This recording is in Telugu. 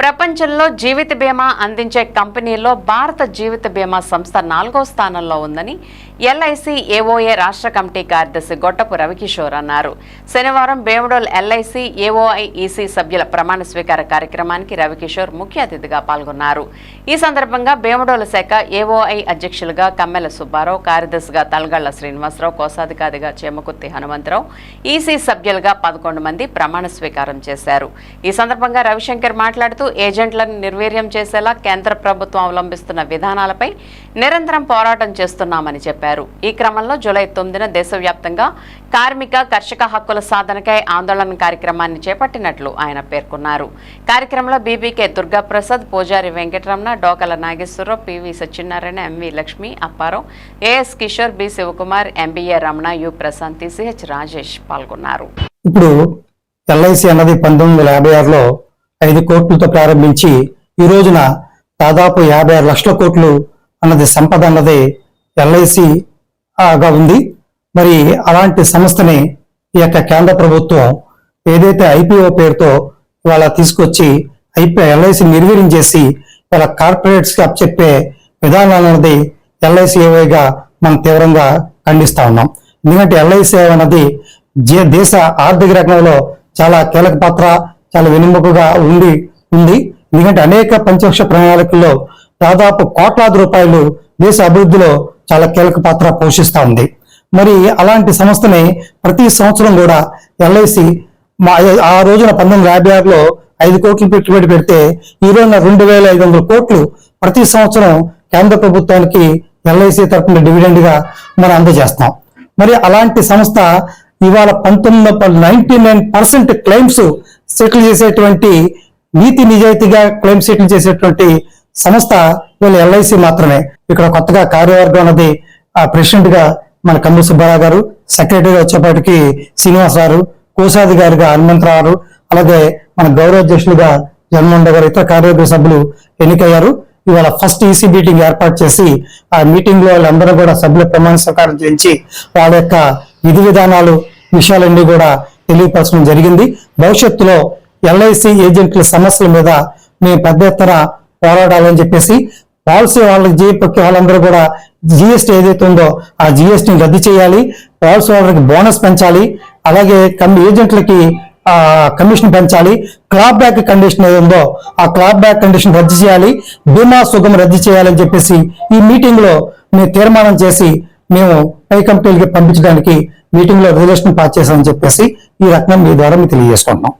ప్రపంచంలో జీవిత బీమా అందించే కంపెనీల్లో భారత జీవిత బీమా సంస్థ నాలుగో స్థానంలో ఉందని ఎల్ఐసి ఏఓఏ రాష్ట్ర కమిటీ కార్యదర్శి గొట్టపు రవికిషోర్ అన్నారు. శనివారం బేముడోల్ ఎల్ఐసి ఏఓఐ ఈసీ సభ్యుల ప్రమాణ స్వీకార కార్యక్రమానికి రవికిషోర్ ముఖ్య అతిథిగా పాల్గొన్నారు. ఈ సందర్భంగా బేముడోల శాఖ ఏఓఐ అధ్యక్షులుగా కమ్మెల సుబ్బారావు కార్యదర్శిగా తలగళ్ళ శ్రీనివాసరావు కోశాధికారిగా చేమకుర్తి హనుమంతరావు ఈసీ సభ్యులుగా పదకొండు మంది ప్రమాణ స్వీకారం చేశారు. ఈ సందర్భంగా రవిశంకర్ మాట్లాడుతూ ఏజెంట్లను నిర్వీర్యం చేసేలా కేంద్ర ప్రభుత్వం అవలంబిస్తున్న విధానాలపై నిరంతరం పోరాటం చేస్తున్నామని చెప్పారు. ఈ క్రమంలో జూలై తొమ్మిదిన దేశవ్యాప్తంగా కార్మిక కర్షక హక్కుల సాధనకై ఆందోళన కార్యక్రమాన్ని చేపట్టినట్లు ఆయన పేర్కొన్నారు. కార్యక్రమంలో BBK Durgaprasad Pujari Venkataramana Dokala Nageswararao PV Satyanarayana MV Lakshmi Apparao AS Kishore B Shivakumar MBA Ramana U Prashanth CH Rajesh పాల్గొన్నారు. ఇప్పుడు ఎల్ఐసి అన్నది పంతొమ్మిది వందల యాభై ఆరులో ఐదు కోట్లతో ప్రారంభించి ఈ రోజున దాదాపు యాభై ఆరు లక్షల కోట్లు అన్నది సంపద అన్నది ఎల్ఐసిగా ఉంది. మరి అలాంటి సంస్థని ఈ యొక్క కేంద్ర ప్రభుత్వం ఏదైతే ఐపీఓ పేరుతో ఇవాళ తీసుకొచ్చి ఐపీ ఎల్ఐసి నిర్వీర్యం చేసి ఇవాళ కార్పొరేట్స్కి చెప్పే విధానాలు అన్నది ఎల్ఐసిఏవైగా మనం తీవ్రంగా ఖండిస్తా ఉన్నాం. ఎందుకంటే ఎల్ఐసి అన్నది దేశ ఆర్థిక రంగంలో చాలా కీలక పాత్ర చాలా వెనుముకగా ఉండి ఉంది. ఎందుకంటే అనేక పంచవర్ష ప్రణాళికల్లో దాదాపు కోట్లాది రూపాయలు దేశ అభివృద్ధిలో చాలా కీలక పాత్ర పోషిస్తూ ఉంది. మరి అలాంటి సంస్థని ప్రతి సంవత్సరం కూడా ఎల్ఐసి మా ఆ రోజున పంతొమ్మిది యాభై ఆరులో ఐదు కోట్లు పెట్టుబడి పెడితే ఈ రోజున రెండు వేల ఐదు వందల కోట్లు ప్రతి సంవత్సరం కేంద్ర ప్రభుత్వానికి ఎల్ఐసి తరఫున డివిడెండ్గా మనం అందజేస్తాం మరి అలాంటి సంస్థ ఇవాళ పంతొమ్మిది ninety nine percent claims settle చేసేటువంటి నీతి నిజాయితీగా క్లెయిమ్ సెటిల్ చేసేటువంటి సంస్థ వీళ్ళు ఎల్ఐసి మాత్రమే. ఇక్కడ కొత్తగా కార్యవర్గం అన్నది ఆ ప్రెసిడెంట్గా మన కమ్ము సుబ్బారావు గారు సెక్రటరీగా వచ్చేపాటికి శ్రీనివాస్ గారు కోశాధికారిగా హనుమంతరావు గారు అలాగే మన గౌరవ అధ్యక్షులుగా జగన్మోహన్ గారు ఇతర కార్యవర్గ సభ్యులు ఎన్నికయ్యారు. ఇవాళ ఫస్ట్ ఈసీ మీటింగ్ ఏర్పాటు చేసి ఆ మీటింగ్లో వాళ్ళందరూ కూడా సభ్యుల ప్రమాణ స్వీకారం చేయించి వాళ్ళ యొక్క విధి విధానాలు విషయాలన్నీ కూడా తెలియపరచడం జరిగింది. భవిష్యత్తులో ఎల్ఐసి ఏజెంట్ల సమస్యల మీద మేము పెద్ద ఎత్తున పోరాడాలని చెప్పేసి పాలసీ వాళ్ళకి జీపక్కి వాళ్ళందరూ కూడా జిఎస్టీ ఏదైతే ఉందో ఆ జిఎస్టీని రద్దు చేయాలి. పాలసీ వాళ్ళకి బోనస్ పెంచాలి. అలాగే కమ్ ఏజెంట్లకి ఆ కమిషన్ పెంచాలి. క్లాప్ బ్యాక్ కండిషన్ ఏది ఉందో ఆ క్లాప్ బ్యాక్ కండిషన్ రద్దు చేయాలి. బీమా సుగం రద్దు చేయాలని చెప్పేసి ఈ మీటింగ్లో మేము తీర్మానం చేసి మేము పై కమిటీలకి పంపించడానికి మీటింగ్లో రిజల్యూషన్ పాస్ చేశామని చెప్పేసి ఈ రకంగా మీ ద్వారా మీకు తెలియజేసుకుంటున్నాం.